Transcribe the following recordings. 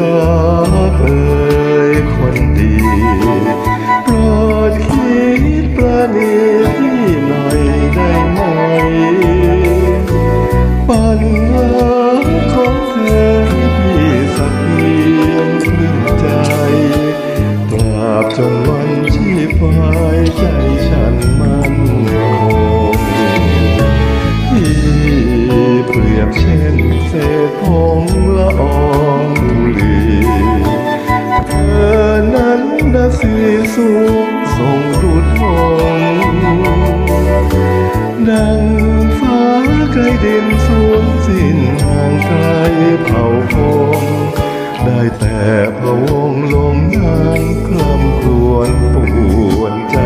รักเอ่คนดีโปดคิดประนีพี่นอยได้ไหม ปัญของเธอพี่สักเพียงพึ่ใจ ตราบจนวันที่ฟ้า นะสีสูงส่งดุดมงดังฟ้าไกลดินสูงสิ้นห่างไกลเผ่าพงได้แต่พระวงลมยางคลำครวนปวดใจ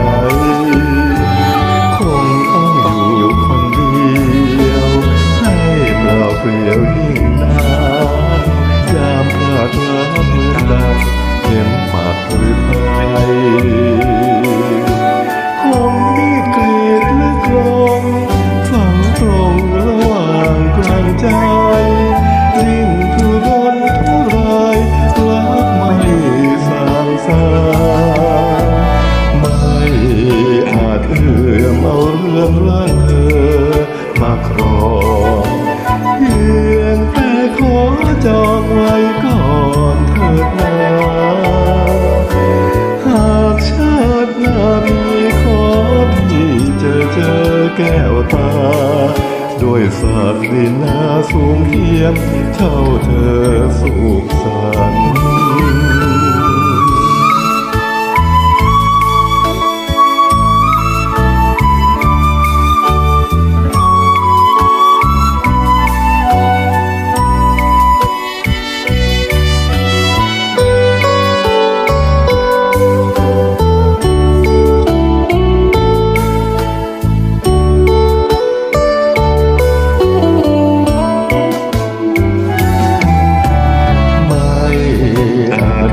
ใจยิ่งทุรนทุรายรักไม่สางสาไม่อาจเอื้อมเอาเรื่องร่างเธอมาครองเพียงแต่ขอจองไว้ก่อนเถิดนาหากชาติหน้ามีขอพี่เจอเจอแก้วตา ด้วยศักดินาสูงเทียมเท่าเธอสูง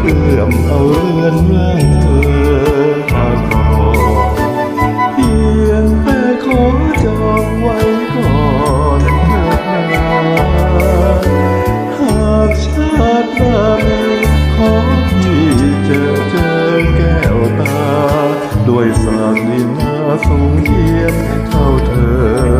เอื้อมเอาเรือนร่างเธอมาครอเพียงแต่ขอจองไว้ก่อนเถิดนาหากชาติหน้าขอพี่เจอเจอแก้วตา ด้วยสากดินาสูงเยี่ยมเท่าเธอ